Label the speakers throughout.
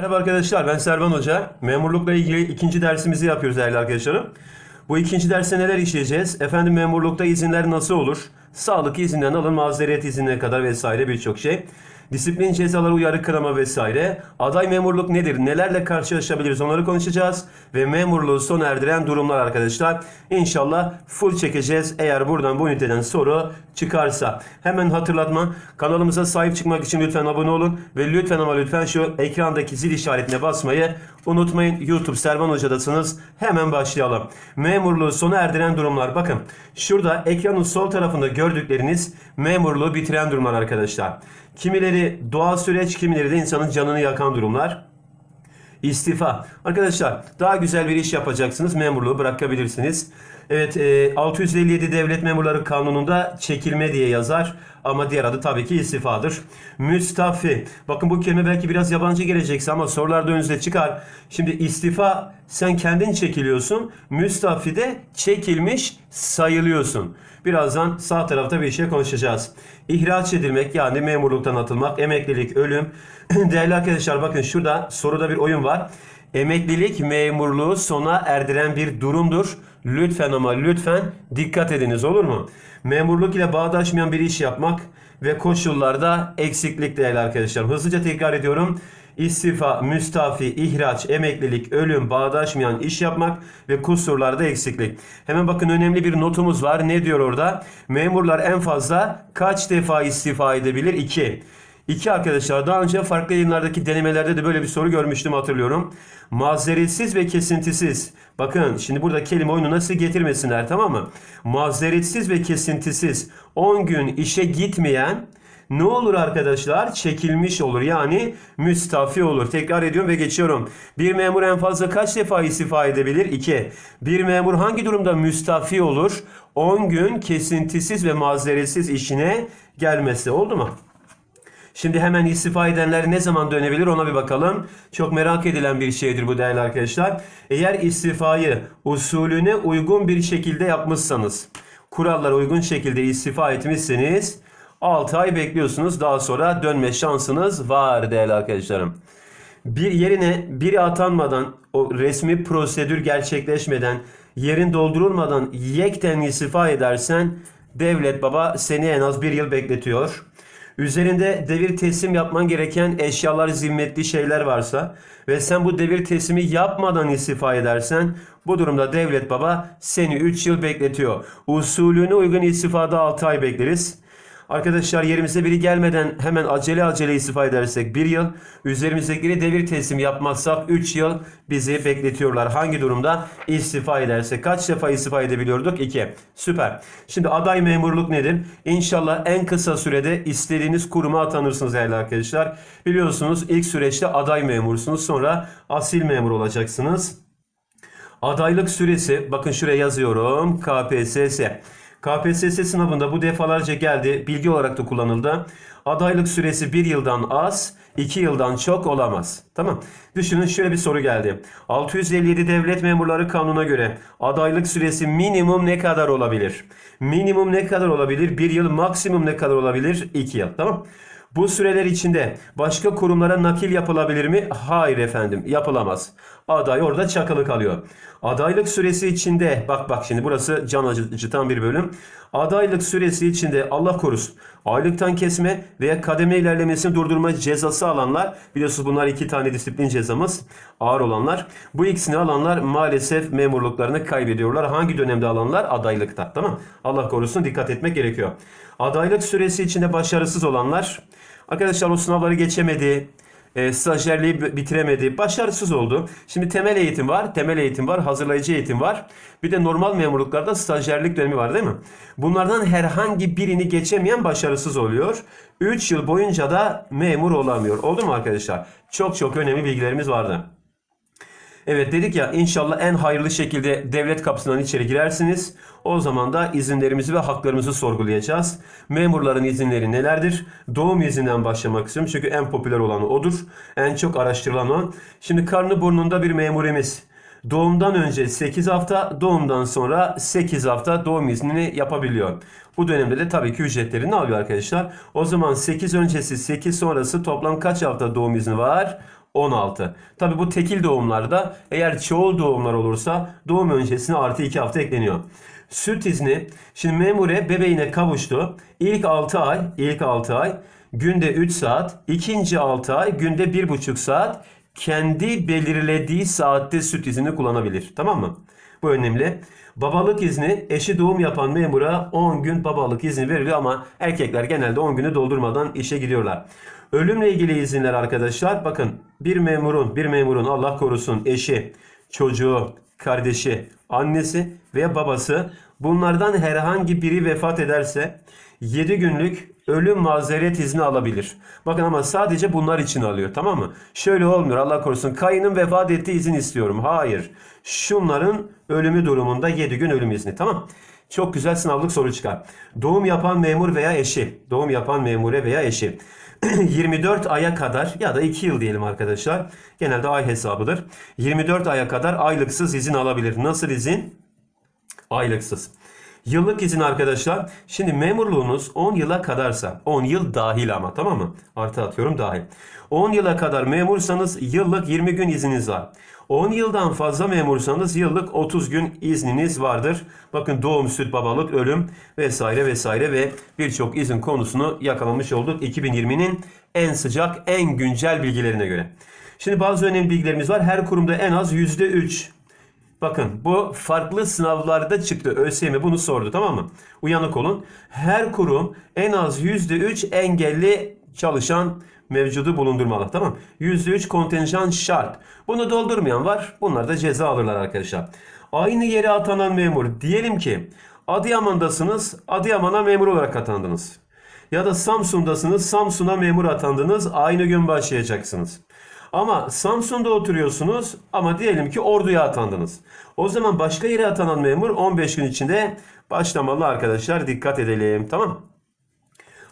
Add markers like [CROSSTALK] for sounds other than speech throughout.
Speaker 1: Merhaba arkadaşlar ben Servan Hoca. Memurlukla ilgili ikinci dersimizi yapıyoruz değerli arkadaşlarım. Bu ikinci derste neler işleyeceğiz? Efendim memurlukta izinler nasıl olur? Sağlık izinden alın mazeret izinine kadar vesaire birçok şey. Disiplin cezaları, uyarı kınama vesaire. Aday memurluk nedir? Nelerle karşılaşabiliriz? Onları konuşacağız. Ve memurluğu sona erdiren durumlar arkadaşlar. İnşallah full çekeceğiz. Eğer buradan bu üniteden soru çıkarsa. Hemen hatırlatma. Kanalımıza sahip çıkmak için lütfen abone olun. Ve lütfen ama lütfen şu ekrandaki zil işaretine basmayı unutmayın. YouTube Servan Hoca'dasınız. Hemen başlayalım. Memurluğu sona erdiren durumlar. Bakın şurada ekranın sol tarafında gördükleriniz memurluğu bitiren durumlar arkadaşlar. Kimileri doğal süreç, kimileri de insanın canını yakan durumlar. İstifa. Arkadaşlar daha güzel bir iş yapacaksınız. Memurluğu bırakabilirsiniz. Evet e, 657 Devlet Memurları Kanunu'nda çekilme diye yazar. Ama diğer adı tabii ki istifadır. Müstafi. Bakın bu kelime belki biraz yabancı gelecekse ama sorularda önünüze çıkar. Şimdi istifa sen kendin çekiliyorsun. Müstafi de çekilmiş sayılıyorsun. Birazdan sağ tarafta bir şey konuşacağız. İhraç edilmek yani memurluktan atılmak, emeklilik, ölüm. [CLEARS THROAT] Değerli arkadaşlar bakın şurada soruda bir oyun var. Emeklilik memurluğu sona erdiren bir durumdur. Lütfen ama lütfen dikkat ediniz olur mu? Memurluk ile bağdaşmayan bir iş yapmak ve koşullarda eksiklik değerli arkadaşlar. Hızlıca tekrar ediyorum. İstifa, müstafi, ihraç, emeklilik, ölüm, bağdaşmayan iş yapmak ve kusurlarda eksiklik. Hemen bakın önemli bir notumuz var. Ne diyor orada? Memurlar en fazla kaç defa istifa edebilir? 2. İki arkadaşlar daha önce farklı yayınlardaki denemelerde de böyle bir soru görmüştüm hatırlıyorum. Mazeretsiz ve kesintisiz. Bakın şimdi burada kelime oyunu nasıl getirmesinler tamam mı? Mazeretsiz ve kesintisiz 10 gün işe gitmeyen ne olur arkadaşlar? Çekilmiş olur. Yani müstafi olur. Tekrar ediyorum ve geçiyorum. Bir memur en fazla kaç defa istifa edebilir? 2. Bir memur hangi durumda müstafi olur? 10 gün kesintisiz ve mazeretsiz işine gelmesi. Oldu mu? Şimdi hemen istifa edenler ne zaman dönebilir ona bir bakalım. Çok merak edilen bir şeydir bu değerli arkadaşlar. Eğer istifayı usulüne uygun bir şekilde yapmışsanız, kurallara uygun şekilde istifa etmişseniz 6 ay bekliyorsunuz. Daha sonra dönme şansınız var değerli arkadaşlarım. Bir yerine biri atanmadan, o resmi prosedür gerçekleşmeden, yerin doldurulmadan yekten istifa edersen devlet baba seni en az bir yıl bekletiyor. Üzerinde devir teslim yapman gereken eşyalar, zimmetli şeyler varsa ve sen bu devir teslimi yapmadan istifa edersen bu durumda devlet baba seni 3 yıl bekletiyor. Usulüne uygun istifada 6 ay bekleriz. Arkadaşlar yerimize biri gelmeden hemen acele acele istifa edersek 1 yıl, üzerimizdeki devir teslim yapmazsak 3 yıl bizi bekletiyorlar. Hangi durumda istifa edersek? Kaç defa istifa edebiliyorduk? 2. Süper. Şimdi aday memurluk nedir? İnşallah en kısa sürede istediğiniz kuruma atanırsınız değerli arkadaşlar. Biliyorsunuz ilk süreçte aday memursunuz. Sonra asil memur olacaksınız. Adaylık süresi bakın şuraya yazıyorum KPSS. KPSS sınavında bu defalarca geldi. Bilgi olarak da kullanıldı. Adaylık süresi 1 yıldan az, 2 yıldan çok olamaz. Tamam. Düşünün şöyle bir soru geldi. 657 Devlet Memurları Kanunu'na göre adaylık süresi minimum ne kadar olabilir? Minimum ne kadar olabilir? 1 yıl, maksimum ne kadar olabilir? 2 yıl. Tamam. Bu süreler içinde başka kurumlara nakil yapılabilir mi? Hayır efendim yapılamaz. Aday orada çakılı kalıyor. Adaylık süresi içinde bak bak şimdi burası can acıtan bir bölüm. Adaylık süresi içinde Allah korusun aylıktan kesme veya kademe ilerlemesini durdurma cezası alanlar biliyorsunuz bunlar iki tane disiplin cezamız ağır olanlar. Bu ikisini alanlar maalesef memurluklarını kaybediyorlar. Hangi dönemde alanlar? Adaylıkta tamam Allah korusun dikkat etmek gerekiyor. Adaylık süresi içinde başarısız olanlar arkadaşlar o sınavları geçemedi e, stajyerliği bitiremedi. Başarısız oldu. Şimdi temel eğitim var, temel eğitim var, hazırlayıcı eğitim var. Bir de normal memurluklarda stajyerlik dönemi var değil mi? Bunlardan herhangi birini geçemeyen başarısız oluyor. 3 yıl boyunca da memur olamıyor. Oldu mu arkadaşlar? Çok çok önemli bilgilerimiz vardı. Evet dedik ya inşallah en hayırlı şekilde devlet kapısından içeri girersiniz. O zaman da izinlerimizi ve haklarımızı sorgulayacağız. Memurların izinleri nelerdir? Doğum izinden başlamak istiyorum çünkü en popüler olanı odur. En çok araştırılan o. Şimdi karnı burnunda bir memurimiz. Doğumdan önce 8 hafta, doğumdan sonra 8 hafta doğum iznini yapabiliyor. Bu dönemde de tabii ki ücretlerini alıyor arkadaşlar. O zaman 8 öncesi 8 sonrası toplam kaç hafta doğum izni var? 16. Tabi bu tekil doğumlarda eğer çoğul doğumlar olursa doğum öncesine artı 2 hafta ekleniyor. Süt izni şimdi memure bebeğine kavuştu. İlk 6 ay, ilk 6 ay günde 3 saat, ikinci 6 ay günde 1,5 saat kendi belirlediği saatte süt izni kullanabilir. Tamam mı? Bu önemli. Babalık izni eşi doğum yapan memura 10 gün babalık izni veriliyor ama erkekler genelde 10 günü doldurmadan işe gidiyorlar. Ölümle ilgili izinler arkadaşlar bakın bir memurun bir memurun Allah korusun eşi, çocuğu, kardeşi, annesi veya babası bunlardan herhangi biri vefat ederse 7 günlük ölüm mazeret izni alabilir. Bakın ama sadece bunlar için alıyor tamam mı? Şöyle olmuyor Allah korusun kayının vefat ettiği izin istiyorum. Hayır. Şunların ölümü durumunda 7 gün ölüm izni tamam Çok güzel sınavlık soru çıkar. Doğum yapan memur veya eşi. Doğum yapan memure veya eşi. [CLEARS THROAT] 24 aya kadar ya da 2 yıl diyelim arkadaşlar. Genelde ay hesabıdır. 24 aya kadar aylıksız izin alabilir. Nasıl izin? Aylıksız. Yıllık izin arkadaşlar. Şimdi memurluğunuz 10 yıla kadarsa 10 yıl dahil ama tamam mı? Artı atıyorum dahil. 10 yıla kadar memursanız yıllık 20 gün izniniz var. 10 yıldan fazla memursanız yıllık 30 gün izniniz vardır. Bakın doğum, süt, babalık, ölüm vesaire vesaire ve birçok izin konusunu yakalamış olduk 2020'nin en sıcak, en güncel bilgilerine göre. Şimdi bazı önemli bilgilerimiz var. Her kurumda en az %3 Bakın bu farklı sınavlarda çıktı. ÖSYM bunu sordu tamam mı? Uyanık olun. Her kurum en az %3 engelli çalışan mevcudu bulundurmalı. Tamam %3 kontenjan şart. Bunu doldurmayan var. Bunlar da ceza alırlar arkadaşlar. Aynı yere atanan memur. Diyelim ki Adıyaman'dasınız. Adıyaman'a memur olarak atandınız. Ya da Samsun'dasınız. Samsun'a memur atandınız. Aynı gün başlayacaksınız. Ama Samsun'da oturuyorsunuz ama diyelim ki Ordu'ya atandınız. O zaman başka yere atanan memur 15 gün içinde başlamalı arkadaşlar. Dikkat edelim. Tamam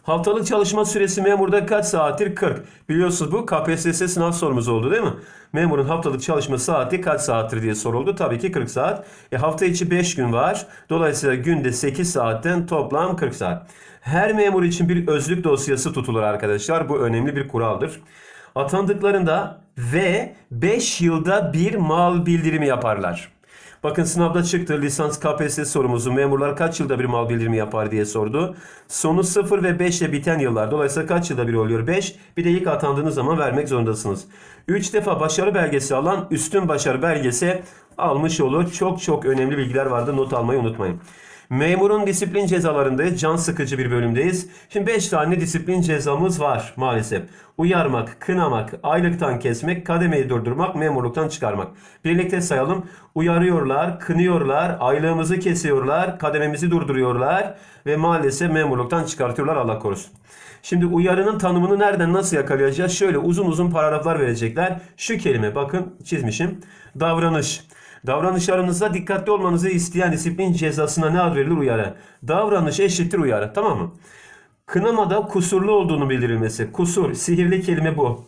Speaker 1: Haftalık çalışma süresi memurda kaç saattir? 40. Biliyorsunuz bu KPSS sınav sorumuz oldu değil mi? Memurun haftalık çalışma saati kaç saattir diye soruldu. Tabii ki 40 saat. E, hafta içi 5 gün var. Dolayısıyla günde 8 saatten toplam 40 saat. Her memur için bir özlük dosyası tutulur arkadaşlar. Bu önemli bir kuraldır. Atandıklarında ve 5 yılda bir mal bildirimi yaparlar. Bakın sınavda çıktı lisans KPSS sorumuzu memurlar kaç yılda bir mal bildirimi yapar diye sordu. Sonu 0 ve 5 ile biten yıllar. Dolayısıyla kaç yılda bir oluyor? 5. Bir de ilk atandığınız zaman vermek zorundasınız. 3 defa başarı belgesi alan üstün başarı belgesi almış olur. Çok çok önemli bilgiler vardı. Not almayı unutmayın. Memurun disiplin cezalarındayız. Can sıkıcı bir bölümdeyiz. Şimdi 5 tane disiplin cezamız var maalesef. Uyarmak, kınamak, aylıktan kesmek, kademeyi durdurmak, memurluktan çıkarmak. Birlikte sayalım. Uyarıyorlar, kınıyorlar, aylığımızı kesiyorlar, kadememizi durduruyorlar ve maalesef memurluktan çıkartıyorlar Allah korusun. Şimdi uyarının tanımını nereden nasıl yakalayacağız? Şöyle uzun uzun paragraflar verecekler. Şu kelime bakın çizmişim. Davranış. Davranışlarınızda dikkatli olmanızı isteyen disiplin cezasına ne ad verilir? Uyarı. Davranış eşittir uyarı. Tamam mı? Kınamada kusurlu olduğunu bildirilmesi. Kusur, sihirli kelime bu.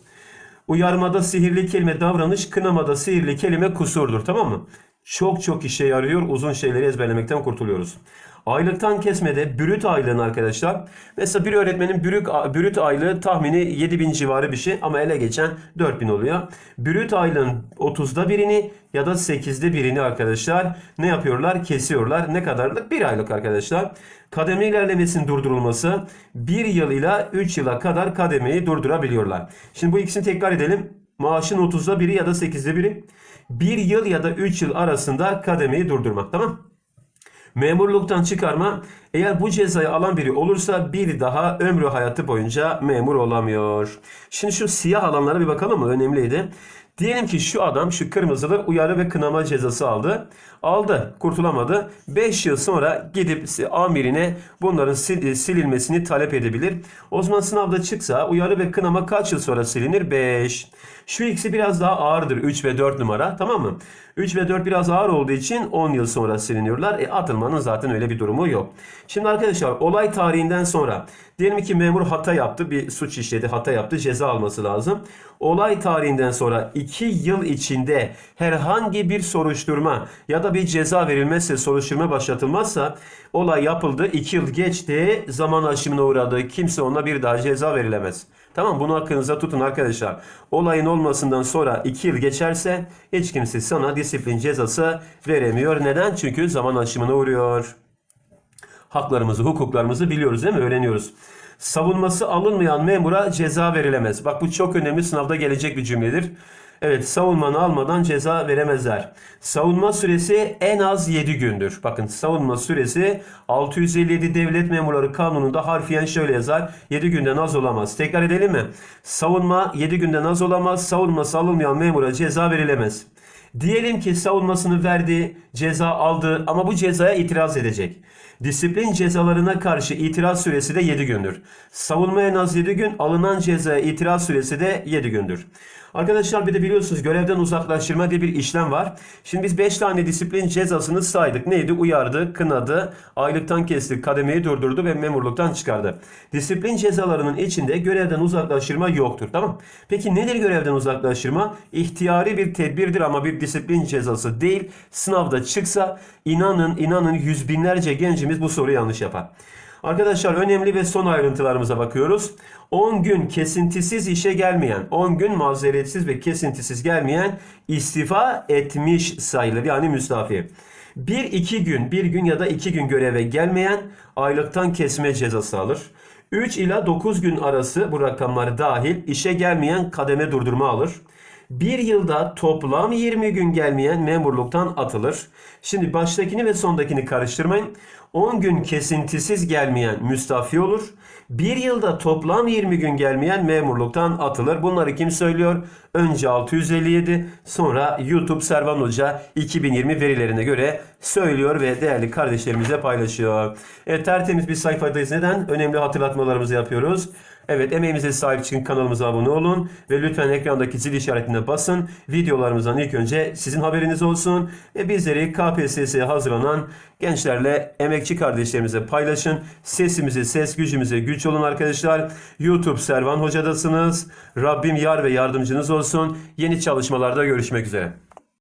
Speaker 1: Uyarmada sihirli kelime davranış, kınamada sihirli kelime kusurdur. Tamam mı? Çok çok işe yarıyor. Uzun şeyleri ezberlemekten kurtuluyoruz. Aylıktan kesmede brüt aylığın arkadaşlar. Mesela bir öğretmenin brüt, brüt aylığı tahmini 7000 civarı bir şey ama ele geçen 4000 oluyor. Brüt aylığın 30'da birini ya da 8'de birini arkadaşlar ne yapıyorlar? Kesiyorlar. Ne kadarlık? Bir aylık arkadaşlar. Kademe ilerlemesinin durdurulması 1 yıl ile 3 yıla kadar kademeyi durdurabiliyorlar. Şimdi bu ikisini tekrar edelim. Maaşın 30'da biri ya da 8'de biri. 1 yıl ya da 3 yıl arasında kademeyi durdurmak. Tamam Memurluktan çıkarma eğer bu cezayı alan biri olursa bir daha ömrü hayatı boyunca memur olamıyor. Şimdi şu siyah alanlara bir bakalım mı? Önemliydi. Diyelim ki şu adam şu kırmızılı uyarı ve kınama cezası aldı. Aldı, kurtulamadı. 5 yıl sonra gidip amirine bunların silinmesini talep edebilir. O zaman sınavda çıksa uyarı ve kınama kaç yıl sonra silinir? 5. Şu ikisi biraz daha ağırdır 3 ve 4 numara tamam mı? 3 ve 4 biraz ağır olduğu için 10 yıl sonra siliniyorlar. E atılmanın zaten öyle bir durumu yok. Şimdi arkadaşlar olay tarihinden sonra diyelim ki memur hata yaptı bir suç işledi hata yaptı ceza alması lazım. Olay tarihinden sonra 2 2 yıl içinde herhangi bir soruşturma ya da bir ceza verilmezse soruşturma başlatılmazsa olay yapıldı 2 yıl geçti zaman aşımına uğradı kimse ona bir daha ceza verilemez. Tamam bunu aklınıza tutun arkadaşlar. Olayın olmasından sonra 2 yıl geçerse hiç kimse sana disiplin cezası veremiyor. Neden? Çünkü zaman aşımına uğruyor haklarımızı, hukuklarımızı biliyoruz değil mi? Öğreniyoruz. Savunması alınmayan memura ceza verilemez. Bak bu çok önemli sınavda gelecek bir cümledir. Evet savunmanı almadan ceza veremezler. Savunma süresi en az 7 gündür. Bakın savunma süresi 657 Devlet Memurları Kanunu'nda harfiyen şöyle yazar. 7 günden az olamaz. Tekrar edelim mi? Savunma 7 günden az olamaz. Savunması alınmayan memura ceza verilemez. Diyelim ki savunmasını verdi, ceza aldı ama bu cezaya itiraz edecek. Disiplin cezalarına karşı itiraz süresi de 7 gündür. Savunma en az 7 gün, alınan cezaya itiraz süresi de 7 gündür. Arkadaşlar bir de biliyorsunuz görevden uzaklaştırma diye bir işlem var. Şimdi biz 5 tane disiplin cezasını saydık. Neydi? Uyardı, kınadı, aylıktan kesti, kademeyi durdurdu ve memurluktan çıkardı. Disiplin cezalarının içinde görevden uzaklaştırma yoktur. Tamam Peki nedir görevden uzaklaştırma? İhtiyari bir tedbirdir ama bir disiplin cezası değil. Sınavda çıksa inanın inanın yüz binlerce gencimiz bu soruyu yanlış yapar. Arkadaşlar önemli ve son ayrıntılarımıza bakıyoruz. 10 gün kesintisiz işe gelmeyen, 10 gün mazeretsiz ve kesintisiz gelmeyen istifa etmiş sayılır. Yani müstafi. 1-2 gün, 1 gün ya da 2 gün göreve gelmeyen aylıktan kesme cezası alır. 3 ila 9 gün arası bu rakamlar dahil işe gelmeyen kademe durdurma alır. Bir yılda toplam 20 gün gelmeyen memurluktan atılır. Şimdi baştakini ve sondakini karıştırmayın. 10 gün kesintisiz gelmeyen müstafi olur. Bir yılda toplam 20 gün gelmeyen memurluktan atılır. Bunları kim söylüyor? Önce 657 sonra YouTube Servan Hoca 2020 verilerine göre söylüyor ve değerli kardeşlerimize paylaşıyor. Evet tertemiz bir sayfadayız. Neden? Önemli hatırlatmalarımızı yapıyoruz. Evet emeğimize sahip çıkın kanalımıza abone olun ve lütfen ekrandaki zil işaretine basın. Videolarımızdan ilk önce sizin haberiniz olsun ve bizleri KPSS'ye hazırlanan gençlerle emekçi kardeşlerimize paylaşın. Sesimizi ses gücümüze güç olun arkadaşlar. YouTube Servan Hoca'dasınız. Rabbim yar ve yardımcınız olsun. Yeni çalışmalarda görüşmek üzere.